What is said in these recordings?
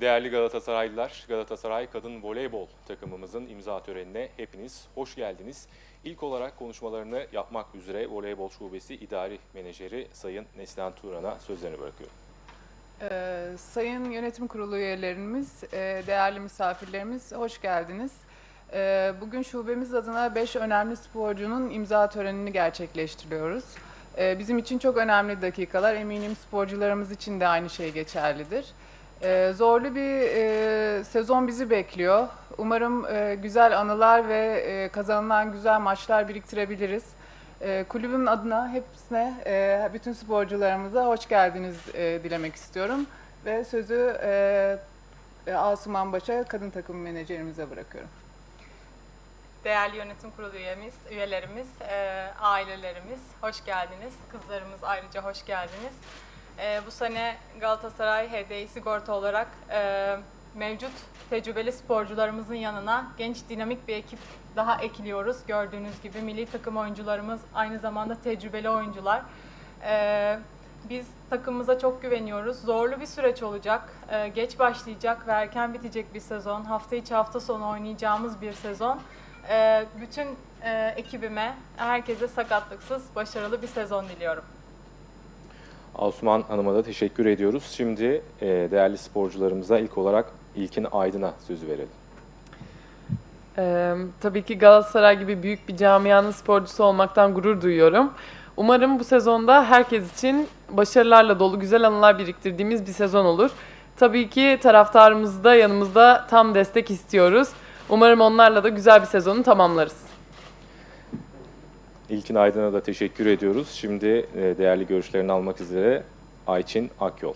Değerli Galatasaraylılar, Galatasaray Kadın Voleybol takımımızın imza törenine hepiniz hoş geldiniz. İlk olarak konuşmalarını yapmak üzere Voleybol Şubesi İdari Menajeri Sayın Neslihan Turan'a sözlerini bırakıyorum. Ee, Sayın Yönetim Kurulu üyelerimiz, e, değerli misafirlerimiz hoş geldiniz. Ee, Bugün şubemiz adına 5 önemli sporcunun imza törenini gerçekleştiriyoruz. Ee, Bizim için çok önemli dakikalar, eminim sporcularımız için de aynı şey geçerlidir. Ee, Zorlu bir e, sezon bizi bekliyor. Umarım e, güzel anılar ve e, kazanılan güzel maçlar biriktirebiliriz. E, kulübün adına hepsine, e, bütün sporcularımıza hoş geldiniz e, dilemek istiyorum. Ve sözü e, e, Asuman Baş'a, kadın takım menajerimize bırakıyorum. Değerli yönetim kurulu üyemiz, üyelerimiz, e, ailelerimiz hoş geldiniz. Kızlarımız ayrıca hoş geldiniz. E, bu sene Galatasaray HDI Sigorta olarak e, mevcut tecrübeli sporcularımızın yanına genç dinamik bir ekip daha ekliyoruz. Gördüğünüz gibi milli takım oyuncularımız aynı zamanda tecrübeli oyuncular. E, biz takımımıza çok güveniyoruz. Zorlu bir süreç olacak. E, geç başlayacak ve erken bitecek bir sezon. Hafta içi hafta sonu oynayacağımız bir sezon. Ee, bütün e, ekibime, herkese sakatlıksız, başarılı bir sezon diliyorum. Asuman Hanım'a da teşekkür ediyoruz. Şimdi e, değerli sporcularımıza ilk olarak İlkin Aydın'a sözü verelim. Ee, tabii ki Galatasaray gibi büyük bir camianın sporcusu olmaktan gurur duyuyorum. Umarım bu sezonda herkes için başarılarla dolu güzel anılar biriktirdiğimiz bir sezon olur. Tabii ki taraftarımız da yanımızda tam destek istiyoruz. Umarım onlarla da güzel bir sezonu tamamlarız. İlkin Aydın'a da teşekkür ediyoruz. Şimdi e, değerli görüşlerini almak üzere Ayçin Akyol.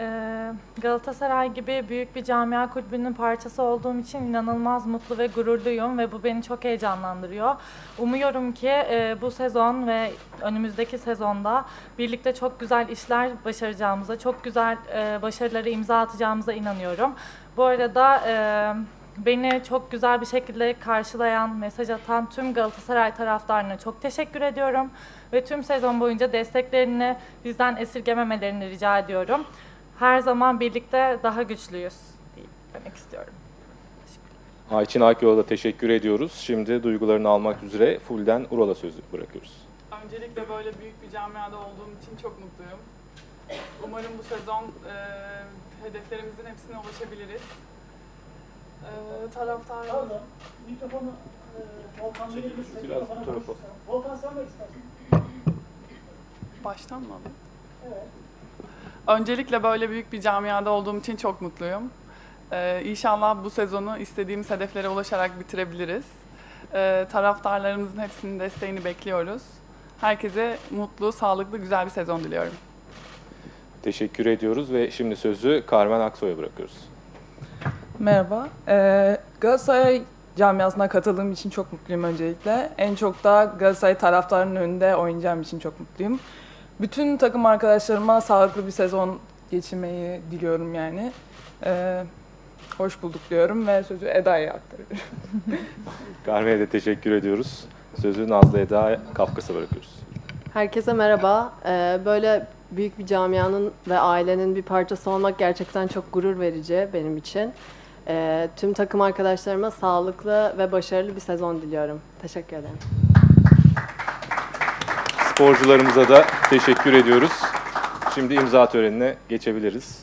Ee, Galatasaray gibi büyük bir camia kulübünün parçası olduğum için inanılmaz mutlu ve gururluyum ve bu beni çok heyecanlandırıyor. Umuyorum ki e, bu sezon ve önümüzdeki sezonda birlikte çok güzel işler başaracağımıza, çok güzel e, başarıları imza atacağımıza inanıyorum. Bu arada e, beni çok güzel bir şekilde karşılayan, mesaj atan tüm Galatasaray taraftarına çok teşekkür ediyorum ve tüm sezon boyunca desteklerini bizden esirgememelerini rica ediyorum. Her zaman birlikte daha güçlüyüz demek istiyorum. Ayçin Akyol'a da teşekkür ediyoruz. Şimdi duygularını almak üzere Fulden Ural'a sözü bırakıyoruz. Öncelikle böyle büyük bir camiada olduğum için çok mutluyum. Umarım bu sezon e, hedeflerimizin hepsine ulaşabiliriz. E, taraftar Pardon, mikrofonu e, Volkan verir misin? Biraz bu tarafa. Volkan sen de istersin. baştan mı alayım? Evet. Öncelikle böyle büyük bir camiada olduğum için çok mutluyum. E, inşallah bu sezonu istediğimiz hedeflere ulaşarak bitirebiliriz. E, taraftarlarımızın hepsinin desteğini bekliyoruz. Herkese mutlu, sağlıklı, güzel bir sezon diliyorum. Teşekkür ediyoruz ve şimdi sözü Carmen Aksoy'a bırakıyoruz. Merhaba. Ee, Galatasaray camiasına katıldığım için çok mutluyum öncelikle. En çok da Galatasaray taraftarının önünde oynayacağım için çok mutluyum. Bütün takım arkadaşlarıma sağlıklı bir sezon geçirmeyi diliyorum yani. Ee, hoş bulduk diyorum ve sözü Eda'ya aktarıyorum. Carmen'e de teşekkür ediyoruz. Sözü Nazlı Eda Kafkas'a bırakıyoruz. Herkese merhaba. Ee, Böyle büyük bir camianın ve ailenin bir parçası olmak gerçekten çok gurur verici benim için. Ee, Tüm takım arkadaşlarıma sağlıklı ve başarılı bir sezon diliyorum. Teşekkür ederim. Sporcularımıza da teşekkür ediyoruz. Şimdi imza törenine geçebiliriz.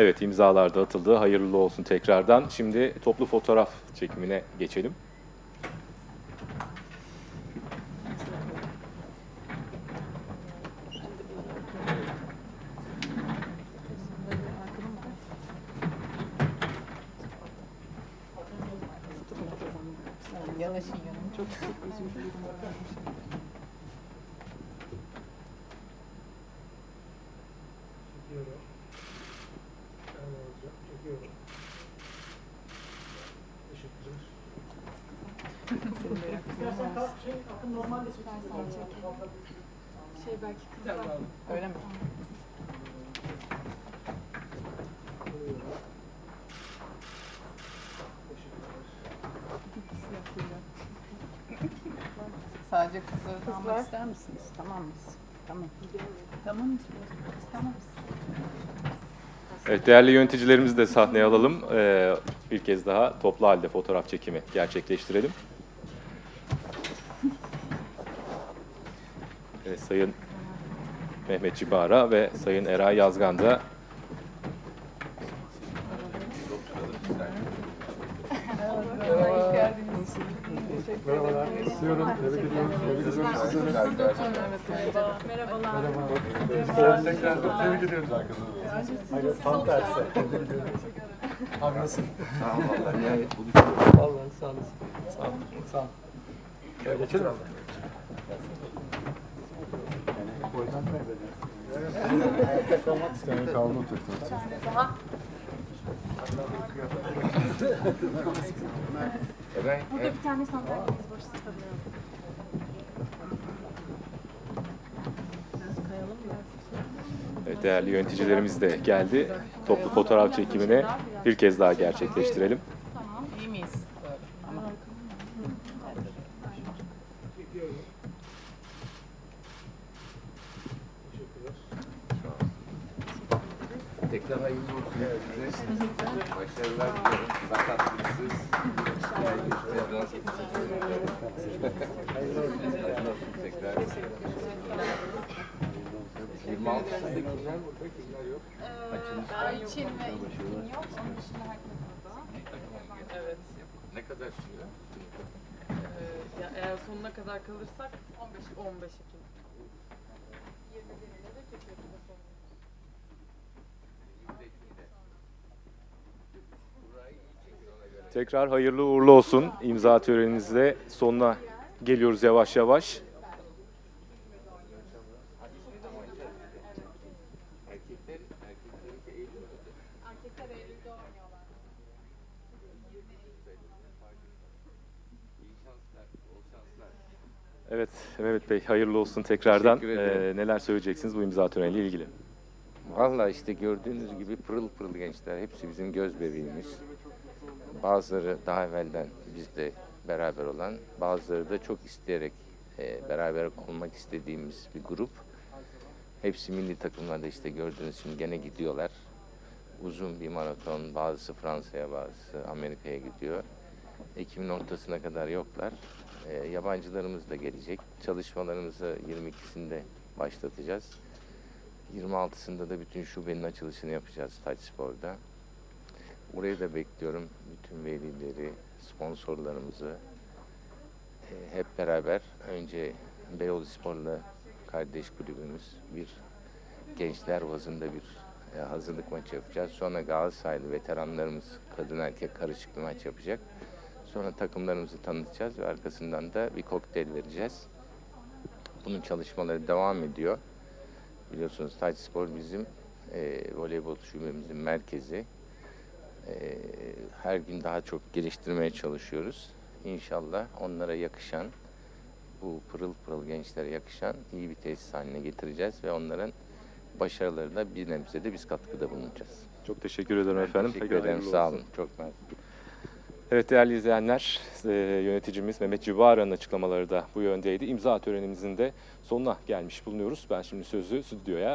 Evet imzalar da atıldı. Hayırlı olsun tekrardan. Şimdi toplu fotoğraf çekimine geçelim. Yanaşın yanım. Çok çok özür dilerim. Normal Şey belki kızlar. Öyle mi? Sadece kızları da almak ister misiniz? Tamam mı? Tamam. Tamam mı? Tamam. Evet değerli yöneticilerimizi de sahneye alalım. Ee, bir kez daha toplu halde fotoğraf çekimi gerçekleştirelim. Sayın Mehmet Cibara ve Sayın Eray Yazgan da. Merhabalar. İstiyorum. Tebrik ediyorum. Tebrik ediyorum sizleri. Merhabalar. Tekrar tebrik ediyoruz. Hayır, tam tersi. Abi nasıl? Sağ ol vallahi. Sağ olasın. Sağ ol. Sağ ol. Geçelim. Boydan Ayakta kalmak isteyen kaldı oturtun. Burada bir tane sandalyemiz boş evet, değerli yöneticilerimiz de geldi. Toplu fotoğraf çekimine bir kez daha gerçekleştirelim. İyi miyiz? Böyle. Ama Tekrar hayırlı olsun size. Başarılar diliyorum. Sakatsız. Hayırlı olsun tekrar. 26'sında kimler burada, kimler yok? Açılış var. Çin ve İlkin yok. Onun dışında herkes burada. Evet. Ne kadar sürüyor? Ee, ya eğer sonuna kadar kalırsak 15 15 Ekim. Tekrar hayırlı uğurlu olsun. İmza töreninizle sonuna geliyoruz yavaş yavaş. Evet Mehmet Bey hayırlı olsun tekrardan. Ee, neler söyleyeceksiniz bu imza töreniyle ilgili? Vallahi işte gördüğünüz gibi pırıl pırıl gençler. Hepsi bizim göz bebeğimiz. Bazıları daha evvelden bizle beraber olan, bazıları da çok isteyerek e, beraber olmak istediğimiz bir grup. Hepsi milli takımlarda işte gördüğünüz şimdi gene gidiyorlar. Uzun bir maraton, bazısı Fransa'ya, bazısı Amerika'ya gidiyor. Ekim'in ortasına kadar yoklar. E, yabancılarımız da gelecek. Çalışmalarımızı 22'sinde başlatacağız. 26'sında da bütün şubenin açılışını yapacağız Taç Spor'da. Orayı da bekliyorum. Bütün velileri, sponsorlarımızı e, hep beraber önce Beyoğlu Spor'la kardeş kulübümüz bir gençler bazında bir e, hazırlık maçı yapacağız. Sonra Galatasaraylı veteranlarımız kadın erkek karışık bir maç yapacak. Sonra takımlarımızı tanıtacağız ve arkasından da bir kokteyl vereceğiz. Bunun çalışmaları devam ediyor. Biliyorsunuz Taç Spor bizim e, voleybol şubemizin merkezi. E, her gün daha çok geliştirmeye çalışıyoruz. İnşallah onlara yakışan, bu pırıl pırıl gençlere yakışan iyi bir tesis haline getireceğiz ve onların başarılarına bir nebze de biz katkıda bulunacağız. Çok teşekkür ederim efendim. Teşekkür Tekrar ederim. Sağ olsun. olun. Çok mersi. Evet değerli izleyenler, e, yöneticimiz Mehmet Civara'nın açıklamaları da bu yöndeydi. İmza törenimizin de sonuna gelmiş bulunuyoruz. Ben şimdi sözü stüdyoya